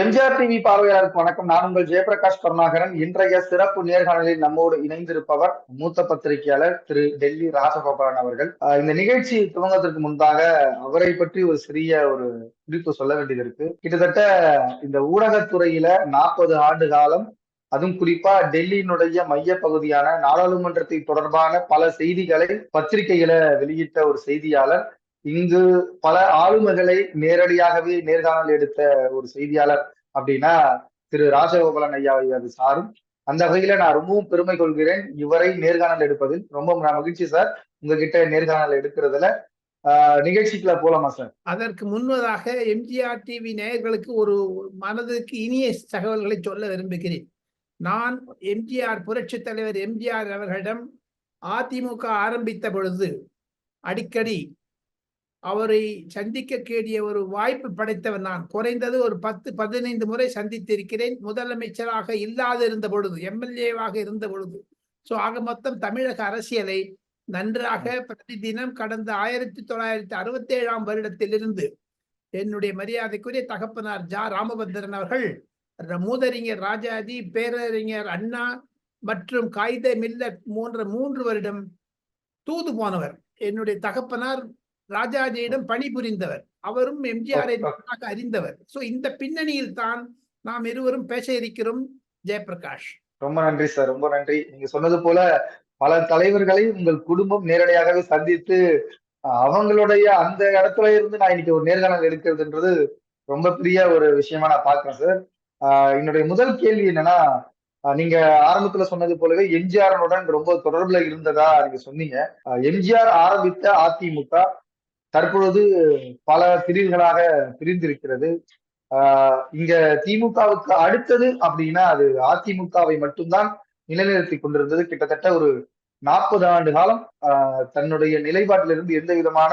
MGR TV பார்வையாளருக்கு வணக்கம். நான் உங்கள் ஜெயபிரகாஷ் கருணாகரன். இன்றைய சிறப்பு நேர்காணலில் நம்மோடு இணைந்திருப்பவர் மூத்த பத்திரிகையாளர் திரு டெல்லி ராஜகோபாலன் அவர்கள். இந்த நிகழ்ச்சி துவங்குவதற்கு முன்பாக அவரை பற்றி ஒரு சிறிய ஒரு குறிப்பு சொல்ல வேண்டியது இருக்கு. கிட்டத்தட்ட இந்த ஊடகத்துறையில நாற்பது ஆண்டு காலம் அதுவும் குறிப்பா டெல்லியினுடைய மைய பகுதியான நாடாளுமன்றத்தை தொடர்பான பல செய்திகளை பத்திரிகைகளை வெளியிட்ட ஒரு செய்தியாளர் இங்கு பல ஆளுமைகளை நேரடியாகவே நேர்காணல் எடுத்த ஒரு செய்தியாளர் அப்படின்னா திரு ராஜகோபாலன் ஐயாவை அது சாரும். அந்த வகையில நான் ரொம்பவும் பெருமை கொள்கிறேன். இவரை நேர்காணல் எடுப்பதில் ரொம்ப நான் மகிழ்ச்சி சார். உங்ககிட்ட நேர்காணல் எடுக்கிறதுல ஆஹ் நிகழ்ச்சிக்குள்ள போலாமா சார்? அதற்கு முன்பதாக எம்ஜிஆர் டிவி நேயர்களுக்கு ஒரு மனதுக்கு இனிய தகவல்களை சொல்ல விரும்புகிறேன். நான் எம்ஜிஆர் புரட்சி தலைவர் எம்ஜிஆர் அவர்களிடம் அதிமுக ஆரம்பித்த பொழுது அடிக்கடி அவரை சந்திக்க கேடிய ஒரு வாய்ப்பு படைத்தவர் நான். குறைந்தது ஒரு பத்து பதினைந்து முறை சந்தித்திருக்கிறேன். முதலமைச்சராக இல்லாத இருந்த பொழுது எம்எல்ஏவாக இருந்த பொழுது. ஸோ ஆக மொத்தம் தமிழக அரசியலை நன்றாக பிரதிதினம் கடந்த ஆயிரத்தி தொள்ளாயிரத்தி அறுபத்தி ஏழாம் வருடத்திலிருந்து என்னுடைய மரியாதைக்குரிய தகப்பனார் ஜா. ராமபத்திரன் அவர்கள் மூதறிஞர் ராஜாஜி பேரறிஞர் அண்ணா மற்றும் காகித மில்லட் போன்ற மூன்று வருடம் தூது போனவர். என்னுடைய தகப்பனார் ராஜாஜியிடம் பணிபுரிந்தவர். அவரும் எம்ஜிஆரை நன்றாக அறிந்தவர். சோ இந்த பின்னணியில் தான் நாம் இருவரும் பேச இருக்கிறோம் ஜெயபிரகாஷ். ரொம்ப நன்றி சார் ரொம்ப நன்றி. நீங்க சொன்னது போல பல தலைவர்களை உங்கள் குடும்பம் நேரடியாகவே சந்தித்து அவங்களுடைய அந்த இடத்துல இருந்து நான் இன்னைக்கு ஒரு நேர்காணல் எடுக்கிறதுன்றது ரொம்ப பெரிய ஒரு விஷயமா நான் பார்க்கிறேன் சார் ஆஹ் என்னுடைய முதல் கேள்வி என்னன்னா நீங்க ஆரம்பத்துல சொன்னது போலவே எம்ஜிஆருடன் ரொம்ப தொடர்புல இருந்ததா நீங்க சொன்னீங்க. எம்ஜிஆர் ஆரம்பித்த அதிமுக தற்பொழுது பல பிரிவுகளாக பிரிந்திருக்கிறது. இங்க திமுகவுக்கு அடுத்தது அப்படின்னா அது அதிமுகவை மட்டும்தான் நிலைநிறுத்தி கொண்டிருந்தது. கிட்டத்தட்ட ஒரு நாற்பது ஆண்டு காலம் தன்னுடைய நிலைப்பாட்டிலிருந்து எந்த விதமான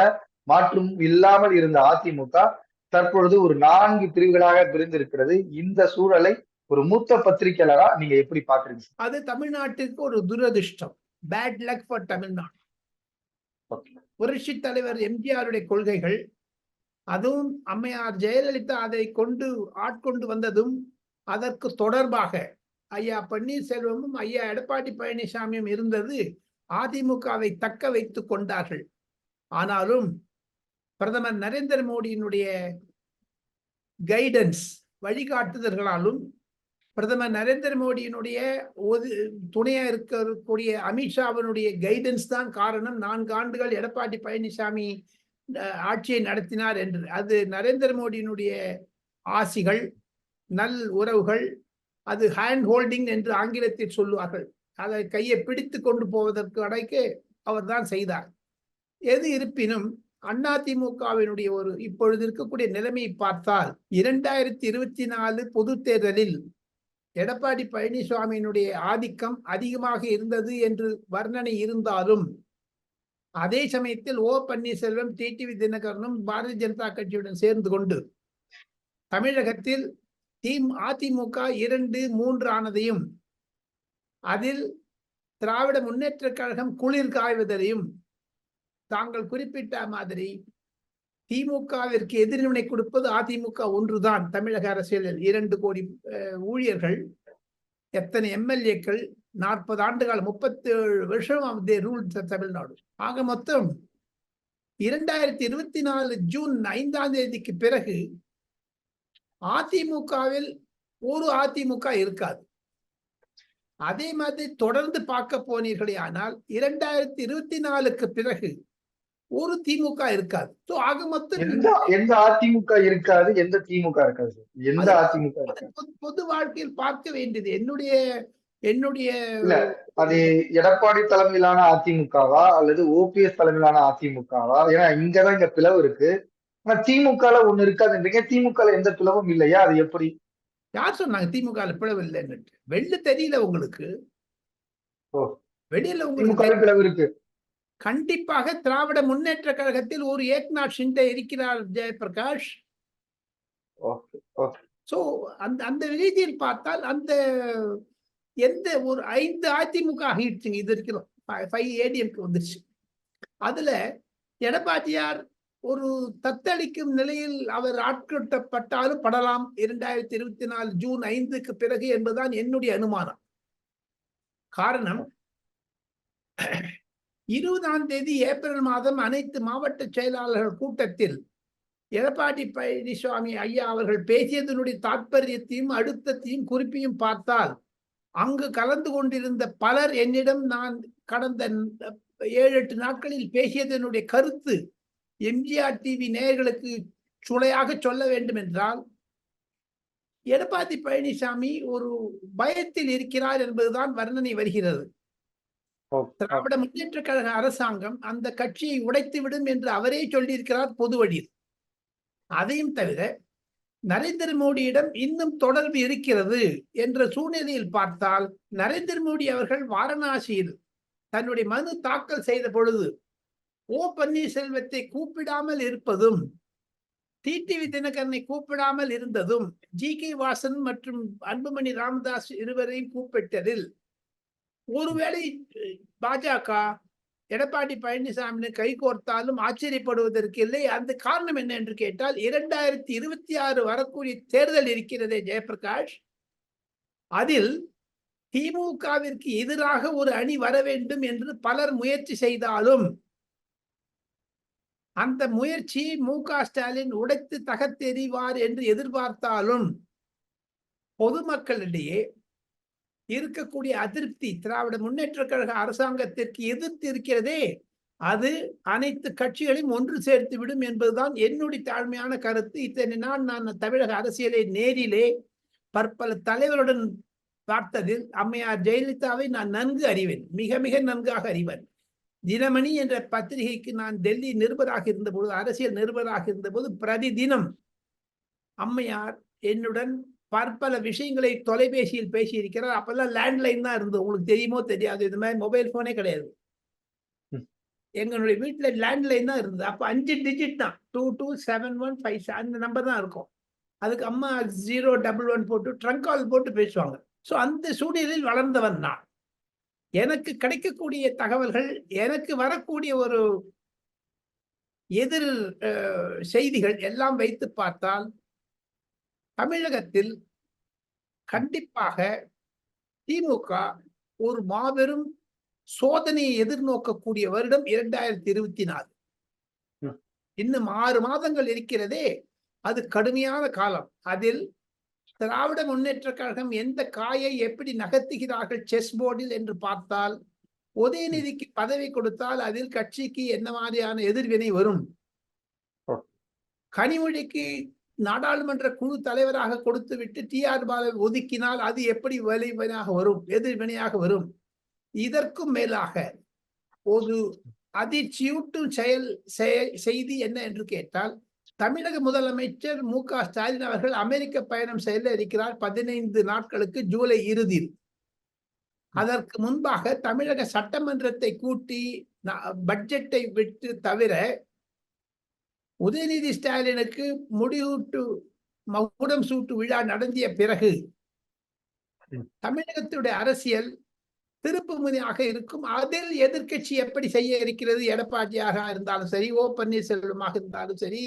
மாற்றும் இல்லாமல் இருந்த அதிமுக தற்பொழுது ஒரு நான்கு பிரிவுகளாக பிரிந்திருக்கிறது. இந்த சூழலை ஒரு மூத்த பத்திரிகையாளரா நீங்க எப்படி பாக்குறீங்க? அது தமிழ்நாட்டுக்கு ஒரு துரதிர்ஷ்டம். Bad luck for Tamil Nadu. புரட்சி தலைவர் எம்ஜிஆருடைய கொள்கைகள் அதுவும் அம்மையார் ஜெயலலிதா அதை கொண்டு ஆட்கொண்டு வந்ததும் அதற்கு தொடர்பாக ஐயா பன்னீர்செல்வமும் ஐயா எடப்பாடி பழனிசாமியும் இருந்தது அதிமுகவை தக்க வைத்து கொண்டார்கள். ஆனாலும் பிரதமர் நரேந்திர மோடியினுடைய கைடன்ஸ் வழிகாட்டுதல்களாலும் பிரதமர் நரேந்திர மோடியினுடைய துணையா இருக்கக்கூடிய அமித்ஷாவினுடைய கைடன்ஸ் தான் காரணம். நான்கு ஆண்டுகள் எடப்பாடி பழனிசாமி ஆட்சியை நடத்தினார் என்று. அது நரேந்திர மோடியினுடைய ஆசிகள் நல் உறவுகள் அது ஹேண்ட் ஹோல்டிங் என்று ஆங்கிலத்தில் சொல்லுவார்கள். அதை கையை பிடித்து கொண்டு போவதற்கு அடைக்கு அவர்தான் செய்தார். எது இருப்பினும் அதிமுகவினுடைய ஒரு இப்பொழுது இருக்கக்கூடிய நிலைமையை பார்த்தால் இரண்டாயிரத்தி இருபத்தி நாலு பொது தேர்தலில் எடப்பாடி பழனிசாமியினுடைய ஆதிக்கம் அதிகமாக இருந்தது என்று வர்ணனை இருந்தாலும் அதே சமயத்தில் ஓ பன்னீர்செல்வம் டிடிவி தினகரனும் பாரதிய ஜனதா கட்சியுடன் சேர்ந்து கொண்டு தமிழகத்தில் தீம் அதிமுக இரண்டு மூன்று ஆனதையும் அதில் திராவிட முன்னேற்ற கழகம் குளிர் காய்வதையும் தாங்கள் குறிப்பிட்ட மாதிரி திமுகவிற்கு எதிர்வினை கொடுப்பது அதிமுக ஒன்றுதான். தமிழக அரசியலில் இரண்டு கோடி ஊழியர்கள் எத்தனை எம்எல்ஏக்கள் நாற்பது ஆண்டுகால் முப்பத்தி ஏழு வருஷம் ரூல் தமிழ்நாடு. ஆக மொத்தம் இரண்டாயிரத்தி இருபத்தி நாலு ஜூன் ஐந்தாம் தேதிக்கு பிறகு அதிமுகவில் ஒரு அதிமுக இருக்காது. அதே மாதிரி தொடர்ந்து பார்க்க போனீர்களே ஆனால் இரண்டாயிரத்தி இருபத்தி நாலுக்கு பிறகு ஒரு திமுக இருக்காது. So, ஆக மொத்தம் எந்த அதிமுக இருக்காது எந்த திமுக இருக்காது? எந்த அதிமுக பொது- வாழ்க்கையில் பார்க்க வேண்டியது. என்னுடைய என்னுடைய. அது எடப்பாடி தலைமையிலான அதிமுகவா அல்லது ஓபிஎஸ் தலைமையிலான அதிமுகவா? ஏன்னா இங்கதான் இங்க பிளவு இருக்கு. ஆனா திமுகல ஒண்ணு இருக்காதுன்றீங்க திமுகல எந்த பிளவும் இல்லையா? அது எப்படி? யார் சொன்னாங்க திமுக பிளவு இல்லைன்னு வெளில தெரியல உங்களுக்கு. ஓ. வெளியில உங்களுக்கு. பிளவு இருக்கு. கண்டிப்பாக திராவிட முன்னேற்ற கழகத்தில் ஒரு ஏக்நாத் ஷிண்டே இருக்கிறார் ஜெயபிரகாஷ். சோ அந்த அந்த ரீதியில் பார்த்தால் அந்த எந்த ஒரு ஐந்து அதிமுக ஆகிடுச்சுங்க இது இருக்கிறோம் ஃபைவ் ஏடிஎம்க்கு வந்துருச்சு. அதுல எடப்பாடியார் ஒரு தத்தளிக்கும் நிலையில் அவர் ஆட்கொட்டப்பட்டாலும் படலாம். இரண்டாயிரத்தி இருபத்தி நாலு ஜூன் ஐந்துக்கு பிறகு என்பதுதான் என்னுடைய அனுமானம். காரணம் இருபதாம் தேதி ஏப்ரல் மாதம் அனைத்து மாவட்ட செயலாளர்கள் கூட்டத்தில் எடப்பாடி பழனிசாமி ஐயா அவர்கள் பேசியதனுடைய தாற்பயத்தையும் அழுத்தத்தையும் குறிப்பையும் பார்த்தால் அங்கு கலந்து கொண்டிருந்த பலர் என்னிடம் நான் கடந்த ஏழு எட்டு நாட்களில் பேசியதனுடைய கருத்து எம்ஜிஆர் டிவி நேயர்களுக்கு சுளையாக சொல்ல வேண்டும் என்றால் எடப்பாடி பழனிசாமி ஒரு பயத்தில் இருக்கிறார் என்பதுதான் வர்ணனை வருகிறது. திராவிட முன்னேற்ற கழக அரசாங்கம் அந்த கட்சியை உடைத்து விடும் என்று அவரே சொல்லியிருக்கிறார் பொது வழியில். அதையும் தவிர நரேந்திர மோடியிடம் இன்னும் தொடர்பு இருக்கிறது என்ற சூழ்நிலையில் பார்த்தால் நரேந்திர மோடி அவர்கள் வாரணாசியில் தன்னுடைய மனு தாக்கல் செய்த பொழுது ஓ பன்னீர்செல்வத்தை கூப்பிடாமல் இருப்பதும் டிடிவி தினகரனை கூப்பிடாமல் இருந்ததும் ஜி கே வாசன் மற்றும் அன்புமணி ராமதாஸ் இருவரையும் கூப்பிட்டதில் ஒருவேளை பாஜக எடப்பாடி பழனிசாமி கைகோர்த்தாலும் ஆச்சரியப்படுவதற்கு இல்லை. அந்த காரணம் என்ன என்று கேட்டால் இரண்டாயிரத்தி இருபத்தி ஆறு வரக்கூடிய தேர்தல் இருக்கிறதே ஜெயபிரகாஷ். அதில் திமுகவிற்கு எதிராக ஒரு அணி வர வேண்டும் என்று பலர் முயற்சி செய்தாலும் அந்த முயற்சி மு க ஸ்டாலின் உடைத்து தகத்தெறிவார் என்று எதிர்பார்த்தாலும் பொதுமக்களிடையே இருக்கக்கூடிய அதிருப்தி திராவிட முன்னேற்ற கழக அரசாங்கத்திற்கு எதிர்த்து இருக்கிறதே அது அனைத்து கட்சிகளையும் ஒன்று சேர்த்து விடும் என்பதுதான் என்னுடைய தாழ்மையான கருத்து. இத்தனை நாள் நான் தமிழக அரசியலை நேரிலே பற்பல தலைவருடன் பார்த்ததில் அம்மையார் ஜெயலலிதாவை நான் நன்கு அறிவேன் மிக மிக நன்காக அறிவேன். தினமணி என்ற பத்திரிகைக்கு நான் டெல்லி நிருபராக இருந்தபோது அரசியல் நிருபராக இருந்தபோது பிரதி தினம் அம்மையார் என்னுடன் பற்பல விஷயங்களை தொலைபேசியில் பேசியிருக்கிறார். அப்பெல்லாம் லேண்ட்லைன் தான் இருந்தது. உங்களுக்கு தெரியுமோ தெரியாது. இது மாதிரி மொபைல் போனே கிடையாது. எங்களுடைய வீட்டுல லேண்ட்லைன் தான் இருந்தது. அப்ப அஞ்சு டிஜிட் தான். Two two seven one five அந்த நம்பர் தான் இருக்கும். அதுக்கு அம்மா ஜீரோ டபுள் ஒன் போட்டு ட்ரங்க் கால் போட்டு பேசுவாங்க. ஸோ அந்த சூழ்நிலையில் வளர்ந்தவன் நான். எனக்கு கிடைக்கக்கூடிய தகவல்கள் எனக்கு வரக்கூடிய ஒரு எதிர் செய்திகள் எல்லாம் வைத்து பார்த்தால் தமிழகத்தில் கண்டிப்பாக திமுக ஒரு மாபெரும் சோதனையை எதிர்நோக்கக்கூடிய வருடம் இரண்டாயிரத்தி இருபத்தி நாலு. இன்னும் ஆறு மாதங்கள் இருக்கிறதே அது கடுமையான காலம் அதில் திராவிட முன்னேற்ற கழகம் எந்த காயை எப்படி நகர்த்துகிறார்கள் செஸ் போர்டில் என்று பார்த்தால் உதயநிதிக்கு பதவி கொடுத்தால் அதில் கட்சிக்கு என்ன மாதிரியான எதிர்வினை வரும். கனிமொழிக்கு நாடாளுமன்ற குழு தலைவராக கொடுத்து விட்டு டி ஆர் பாலை ஒதுக்கினால் அது எப்படி வலிவினையாக வரும் எதிர்வினையாக வரும்? இதற்கும் மேலாக ஒரு அதிர்ச்சியூட்டும் செயல் செய்தி என்ன என்று கேட்டால் தமிழக முதலமைச்சர் மு க ஸ்டாலின் அவர்கள் அமெரிக்க பயணம் செய்ய இருக்கிறார் பதினைந்து நாட்களுக்கு ஜூலை இறுதியில். அதற்கு முன்பாக தமிழக சட்டமன்றத்தை கூட்டி பட்ஜெட்டை விட்டு தவிர உதயநிதி ஸ்டாலினுக்கு முடிவூட்டு மகுடம் சூட்டு விழா நடந்திய பிறகு. தமிழகத்துடைய அரசியல் திருப்புமுனையாக இருக்கும். அதில் எதிர்க்கட்சி எப்படி செய்ய இருக்கிறது எடப்பாடியாக இருந்தாலும் சரி ஓ பன்னீர்செல்வமாக இருந்தாலும் சரி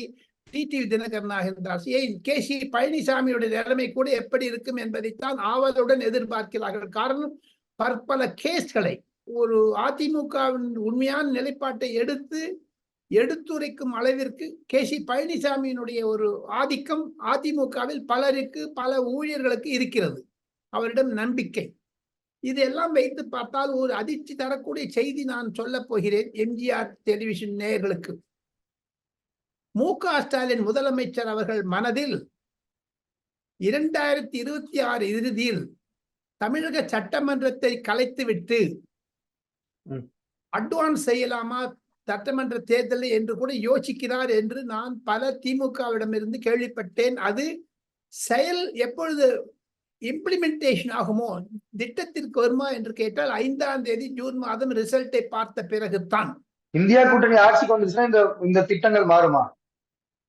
டிடிவி தினகரனாக இருந்தாலும் சரி கே. சி. பழனிசாமியுடைய நிலைமை கூட எப்படி இருக்கும் என்பதைத்தான் ஆவலுடன் எதிர்பார்க்கிறார்கள். காரணம் பற்பல கேஸ்களை ஒரு அதிமுகவின் உண்மையான நிலைப்பாட்டை எடுத்து எடுத்துரைக்கும் அளவிற்கு கே சி பழனிசாமியினுடைய ஒரு ஆதிக்கம் அதிமுகவில் பலருக்கு பல ஊழியர்களுக்கு இருக்கிறது. அவரிடம் நம்பிக்கை. இதெல்லாம் வைத்து பார்த்தால் ஒரு அதிர்ச்சி தரக்கூடிய செய்தி நான் சொல்லப் போகிறேன் எம்ஜிஆர் டெலிவிஷன் நேயர்களுக்கு. மு க ஸ்டாலின் முதலமைச்சர் அவர்கள் மனதில் இரண்டாயிரத்தி இருபத்தி ஆறு இறுதியில் தமிழக சட்டமன்றத்தை கலைத்துவிட்டு. அட்வான்ஸ் செய்யலாமா சட்டமன்ற தேர்தலில் என்று கூட யோசிக்கிறார் என்று நான் பல திமுகவிடமிருந்து கேள்விப்பட்டேன். அது செயல் எப்பொழுது இம்ப்ளிமெண்டேஷன் ஆகுமோ திட்டத்திற்கு வருமா என்று கேட்டால் ஐந்தாம் தேதி ஜூன் மாதம் ரிசல்ட்டை பார்த்த பிறகுதான். இந்தியா கூட்டணி ஆட்சிக்கு வந்துச்சுன்னா இந்த இந்த திட்டங்கள் மாறுமா?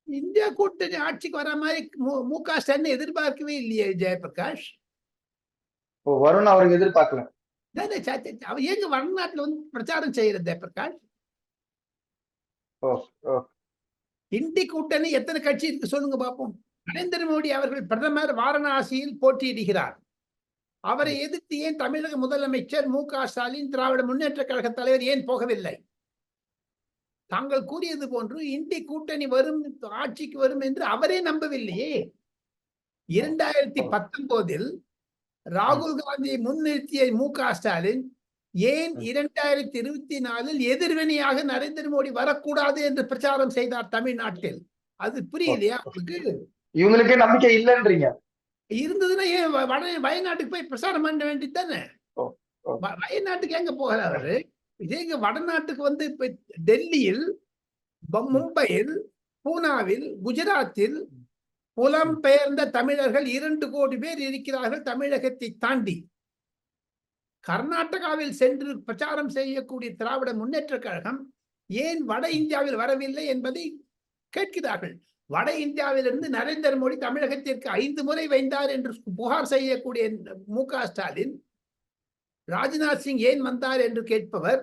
இந்தியா கூட்டணி ஆட்சிக்கு வர மாதிரி மு- க ஸ்டாலின் எதிர்பார்க்கவே இல்லையே ஜெயபிரகாஷ். ஓ, வரும்னு அவருக்கு எதிர்பார்க்கல. எங்க வடநாட்டுல வந்து பிரச்சாரம் செய்யறது ஜெயபிரகாஷ்? இந்தி கூட்டணி எத்தனை கட்சி இருக்கு சொல்லுங்க பார்ப்போம் நரேந்திர மோடி அவர்கள் பிரதமர் வாரணாசியில் போட்டியிடுகிறார். அவரை எதிர்த்து ஏன் தமிழக முதலமைச்சர் மு க ஸ்டாலின் திராவிட முன்னேற்ற கழக தலைவர் ஏன் போகவில்லை? தாங்கள் கூறியது போன்று இந்தி கூட்டணி வரும் ஆட்சிக்கு வரும் என்று அவரே நம்பவில்லையே. இரண்டாயிரத்தி பத்தொன்பதில் ராகுல் காந்தியை முன்னிறுத்திய மு க ஸ்டாலின் ஏன் இரண்டாயிரத்தி இருபத்தி நாலில் எதிர்வினையாக நரேந்திர மோடி வரக்கூடாது என்று பிரச்சாரம் செய்தார் தமிழ்நாட்டில்? அது புரியலையா உங்களுக்கு? இவங்களுக்கே நம்பிக்கை இல்லைன்றீங்க. இருந்ததுன்னா ஏன் வட வயநாட்டுக்கு போய் பிரச்சாரம் பண்ண வேண்டியது தானே. வயநாட்டுக்கு எங்க போகிறாரு இதேங்க வடநாட்டுக்கு வந்து இப்ப டெல்லியில் மும்பையில் பூனாவில் குஜராத்தில் புலம்பெயர்ந்த தமிழர்கள் இரண்டு கோடி பேர் இருக்கிறார்கள் தமிழகத்தை தாண்டி. கர்நாடகாவில் சென்று பிரச்சாரம் செய்யக்கூடிய திராவிட முன்னேற்ற கழகம் ஏன் வட இந்தியாவில் வரவில்லை என்பதை கேட்கிறார்கள். வட இந்தியாவிலிருந்து நரேந்திர மோடி தமிழகத்திற்கு ஐந்து முறை வைந்தார் என்று புகார் செய்யக்கூடிய மு க ஸ்டாலின் ராஜ்நாத் சிங் ஏன் வந்தார் என்று கேட்பவர்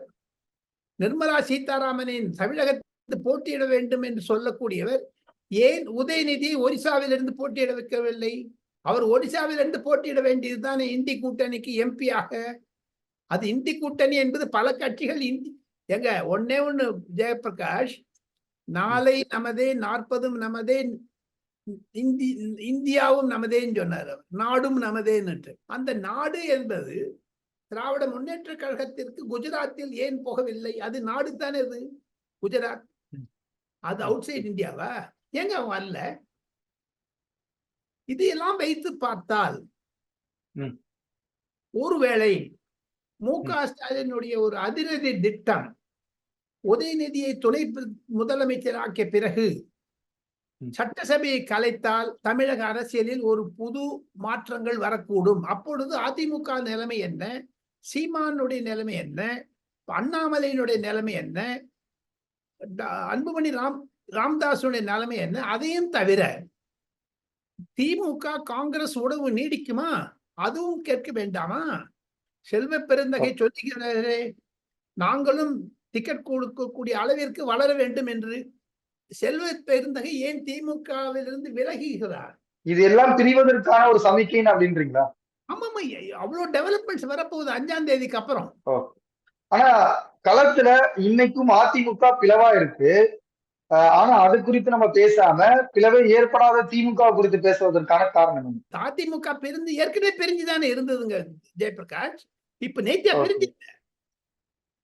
நிர்மலா சீதாராமனின் தமிழகத்தில் போட்டியிட வேண்டும் என்று சொல்லக்கூடியவர் ஏன் உதயநிதி ஒரிசாவிலிருந்து போட்டியிட வைக்கவில்லை? அவர் ஒடிசாவிலிருந்து போட்டியிட வேண்டியதுதானே இந்தி கூட்டணிக்கு எம்பியாக? அது இந்தி கூட்டணி என்பது பல கட்சிகள் இந்தி எங்க ஒன்னே ஒண்ணு ஜெயபிரகாஷ் நாளை நமதே நாற்பதும் நமதே இந்தி இந்தியாவும் நமதேன்னு சொன்னார். நாடும் நமதேன்னுட்டு அந்த நாடு என்பது திராவிட முன்னேற்ற கழகத்திற்கு குஜராத்தில் ஏன் போகவில்லை அது நாடு தானே அது குஜராத். அது அவுட் சைட் இந்தியாவா ஏங்க வரல இதையெல்லாம் வைத்து பார்த்தால். ஒருவேளை மு க ஸ்டாலினுடைய ஒரு அதிரடி திட்டம் உதயநிதியை துணை முதலமைச்சராக்கிய பிறகு. சட்டசபையை கலைத்தால் தமிழக அரசியலில் ஒரு புது மாற்றங்கள் வரக்கூடும். அப்பொழுது அதிமுக நிலைமை என்ன? சீமானுடைய நிலைமை என்ன? அண்ணாமலையினுடைய நிலைமை என்ன? அன்புமணி ராம் ராம்தாஸுடைய நிலைமை என்ன? அதையும் தவிர திமுக காங்கிரஸ் உறவு நீடிக்குமா? அதுவும் கேட்க வேண்டாமா? செல்வ பெருந்தகை சொல்லுகிறாரே நாங்களும் டிக்கெட் கொடுக்கக்கூடிய அளவிற்கு வளர வேண்டும் என்று செல்வ பெருந்தகை ஏன் திமுகவிலிருந்து விலகுகிறார்? இது எல்லாம் பிரிவதற்கான ஒரு சமிக்கைன்னு அப்படின்றீங்களா? ஆமாமா அவ்வளவு டெவலப்மெண்ட்ஸ் வரப்போகுது அஞ்சாம் தேதிக்கு அப்புறம். ஆனா களத்துல இன்னைக்கும் அதிமுக பிளவா இருக்கு. ஆனா அது குறித்து நம்ம பேசாம பிளவை ஏற்படாத திமுக குறித்து பேசுவதற்கான காரணம்? அதிமுக பிரிந்து ஏற்கனவே பிரிஞ்சுதானே இருந்ததுங்க ஜெயபிரகாஷ் இப்ப நேத்தியா. பிரிஞ்சு.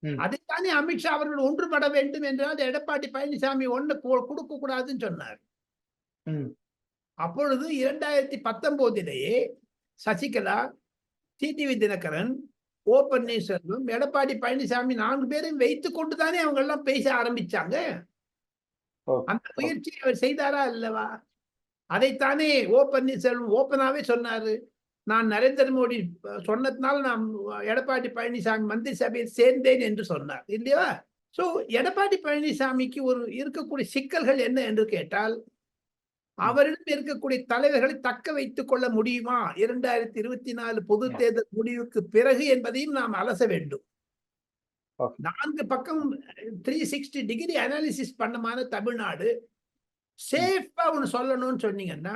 அதைத்தானே அமித்ஷா அவர்கள் ஒன்றுபட வேண்டும் என்றால் எடப்பாடி பழனிசாமி ஒண்ணு கொடுக்க கூடாதுன்னு சொன்னார். அப்பொழுது இரண்டாயிரத்தி பத்தொன்பதிலேயே சசிகலா டிடிவி தினகரன் ஓ பன்னீர்செல்வம் எடப்பாடி பழனிசாமி நான்கு பேரையும் வைத்துக் கொண்டுதானே அவங்க எல்லாம் பேச ஆரம்பிச்சாங்க அந்த முயற்சியை அவர் செய்தாரா அல்லவா? அதைத்தானே ஓ பன்னீர்செல்வம் ஓப்பனாவே சொன்னாரு. நான் நரேந்திர மோடி சொன்னதுனால நான் எடப்பாடி பழனிசாமி மந்திரி சபையில் சேர்ந்தேன் என்று சொன்னார் இல்லையா? சோ எடப்பாடி பழனிசாமிக்கு ஒரு இருக்கக்கூடிய சிக்கல்கள் என்ன என்று கேட்டால் அவரிடம் இருக்கக்கூடிய தலைவர்களை தக்க வைத்துக் கொள்ள முடியுமா? இரண்டாயிரத்தி இருபத்தி நாலு பொது தேர்தல் முடிவுக்கு பிறகு என்பதையும் நாம் அலச வேண்டும். நான்கு பக்கம் த்ரீ சிக்ஸ்டி டிகிரி அனாலிசிஸ் பண்ணமான தமிழ்நாடு. சேஃபா ஒன்று சொல்லணும்னு சொன்னீங்கன்னா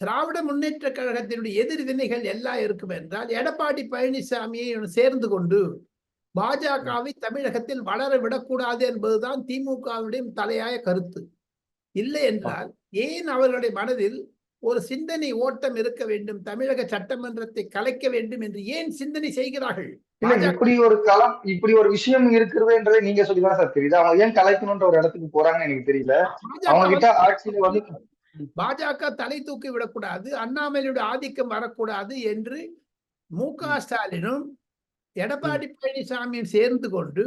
திராவிட முன்னேற்ற கழகத்தினுடைய எதிர்வினைகள் எல்லாம் இருக்கும் என்றால் எடப்பாடி பழனிசாமியை சேர்ந்து கொண்டு பாஜகவை தமிழகத்தில் வளர விடக்கூடாது என்பதுதான் திமுகவுடைய தலையாய கருத்து. இல்லை என்றால் ஏன் அவர்களுடைய மனதில் ஒரு சிந்தனை ஓட்டம் இருக்க வேண்டும். தமிழக சட்டமன்றத்தை கலைக்க வேண்டும் என்று ஏன் சிந்தனை செய்கிறார்கள்? இப்படி ஒரு களம் இப்படி ஒரு விஷயம் இருக்கிறதுன்றதை நீங்க சொல்லிதான் சார் தெரியுது. அவங்க ஏன் கலைக்கணும்ன்ற ஒரு இடத்துக்கு போறாங்கன்னு எனக்கு தெரியல. அவங்க கிட்ட ஆட்சியில வந்து பாஜக தலை தூக்கி விடக்கூடாது அண்ணாமலையுடைய ஆதிக்கம் வரக்கூடாது என்று மு க ஸ்டாலினும் எடப்பாடி பழனிசாமியும் சேர்ந்து கொண்டு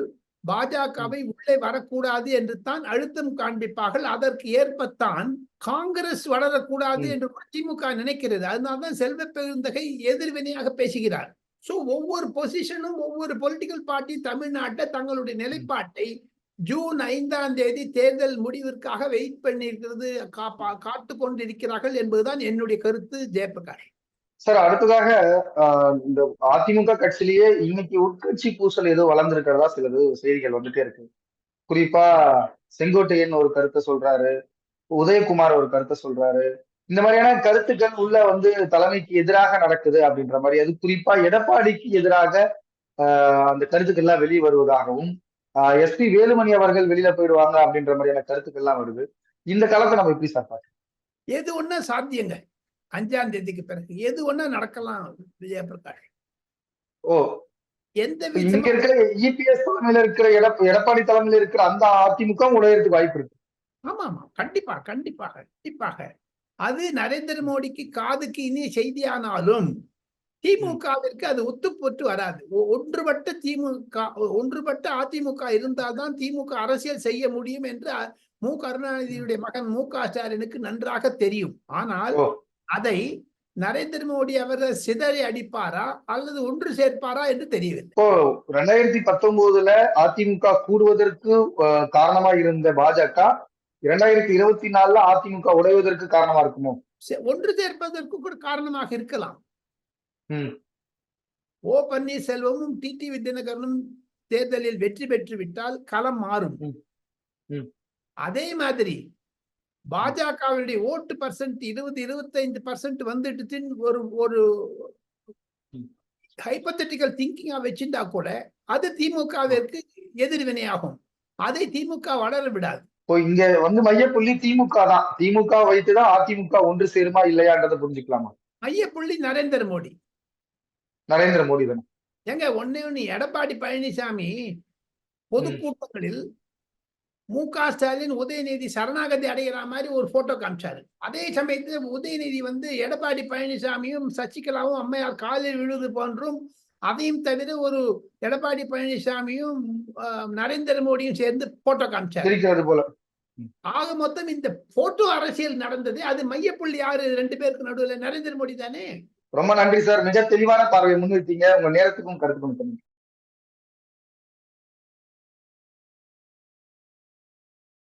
பாஜகவை உள்ளே வரக்கூடாது என்று தான் அழுத்தம் காண்பிப்பார்கள். அதற்கு ஏற்பத்தான் காங்கிரஸ் வளரக்கூடாது. என்று திமுக நினைக்கிறது. அதனால்தான் செல்வ பெருந்தகை எதிர்வினையாக பேசுகிறார். சோ ஒவ்வொரு பொசிஷனும் ஒவ்வொரு பொலிட்டிக்கல் பார்ட்டி தமிழ்நாட்டை தங்களுடைய நிலைப்பாட்டை ஜூன் ஐந்தாம் தேதி தேர்தல் முடிவிற்காக வெயிட் பண்ணியிருக்கிறது காத்துக் கொண்டிருக்கிறார்கள் என்பதுதான் என்னுடைய கருத்து ஜெயபிரகாஷ் சார் அடுத்ததாக ஆஹ், இந்த அதிமுக கட்சியிலேயே இன்னைக்கு உட்கட்சி பூசல் ஏதோ வளர்ந்திருக்கிறதா சிலது செய்திகள் வந்துட்டே இருக்கு. குறிப்பா செங்கோட்டையன் ஒரு கருத்தை சொல்றாரு உதயகுமார் ஒரு கருத்தை சொல்றாரு. இந்த மாதிரியான கருத்துக்கள் உள்ள வந்து தலைமைக்கு எதிராக நடக்குது அப்படின்ற மாதிரி அது குறிப்பா எடப்பாடிக்கு எதிராக ஆஹ் அந்த கருத்துக்கள் எல்லாம் வெளியே வருவதாகவும் எஸ் பி வேலுமணி அவர்கள் வெளியில போயிடுவாங்க அப்படின்ற மாதிரியான கருத்துக்கள் எல்லாம் வருது. இந்த காலத்தை நம்ம எப்படி சார் பார்க்கணும்? எது ஒண்ணு சாத்தியங்க? அஞ்சாம் தேதிக்கு பிறகு எது ஒண்ணா நடக்கலாம் விஜயபிரகாஷ்? ஓ எந்த இங்க இருக்கிற இபிஎஸ் தலைமையில இருக்கிற எடப் எடப்பாடி தலைமையில இருக்கிற அந்த அதிமுக உடையறதுக்கு வாய்ப்பு இருக்கு. ஆமா ஆமா கண்டிப்பா கண்டிப்பாக கண்டிப்பாக. அது நரேந்திர மோடிக்கு காதுக்கு இனிய செய்தியானாலும் திமுகவிற்கு அது ஒத்துப்போட்டு வராது. ஒன்றுபட்ட திமுக ஒன்றுபட்ட அதிமுக இருந்தால்தான் திமுக அரசியல் செய்ய முடியும் என்று மு கருணாநிதியுடைய மகன் மு க. ஸ்டாலினுக்கு நன்றாக தெரியும். ஆனால். அதை நரேந்திர மோடி அவர்கள் சிதறி அடிப்பாரா அல்லது ஒன்று சேர்ப்பாரா என்று தெரியவில்லை. இப்போ ரெண்டாயிரத்தி பத்தொன்பதுல அதிமுக கூடுவதற்கு காரணமா இருந்த பாஜக இரண்டாயிரத்தி இருபத்தி நாலுல அதிமுக உடைவதற்கு காரணமா இருக்குமோ? ஒன்று சேர்ப்பதற்கு கூட காரணமாக இருக்கலாம். ஓ பன்னீர்செல்வமும் டிடி வித்யநகரனும் தேர்தலில் வெற்றி பெற்று விட்டால் களம் மாறும். அதே மாதிரி பாஜகவுடைய ஓட்டு பர்சன்ட் இருபது இருபத்தைந்து பர்சன்ட் வந்துட்டு ஒரு ஒரு. ஹைப்பத்தட்டிக்கல் திங்கிங்கா வச்சிருந்தா கூட அது திமுகவிற்கு எதிர்வினையாகும். அதை திமுக வளர விடாது. இப்போ இங்க வந்து மையப்புள்ளி திமுக தான். திமுக வைத்துதான் அதிமுக ஒன்று சேருமா இல்லையான்றதை புரிஞ்சுக்கலாமா? மையப்புள்ளி நரேந்திர மோடி. நரேந்திர மோடி தானே. ஒண்ணே ஒண்ணு எடப்பாடி பழனிசாமி பொதுக்கூட்டங்களில் மு க ஸ்டாலின் உதயநிதி சரணாகதி அடைகிற மாதிரி ஒரு போட்டோ காமிச்சாரு. அதே சமயத்துல உதயநிதி வந்து எடப்பாடி பழனிசாமியும் சசிகலாவும் அம்மையார் காலில் விழுவது போன்றும் அதையும் தவிர ஒரு எடப்பாடி பழனிசாமியும் நரேந்திர மோடியும் சேர்ந்து போட்டோ காமிச்சாரு. போல. ஆக மொத்தம் இந்த போட்டோ அரசியல் நடந்தது. அது மையப்புள்ளி யாரு? ரெண்டு பேருக்கு நடுவுல. நரேந்திர மோடி தானே? ரொம்ப நன்றி சார். மிக தெளிவான பார்வையை முன்வைத்தீங்க. உங்க நேரத்துக்கும் கருத்துக்கும்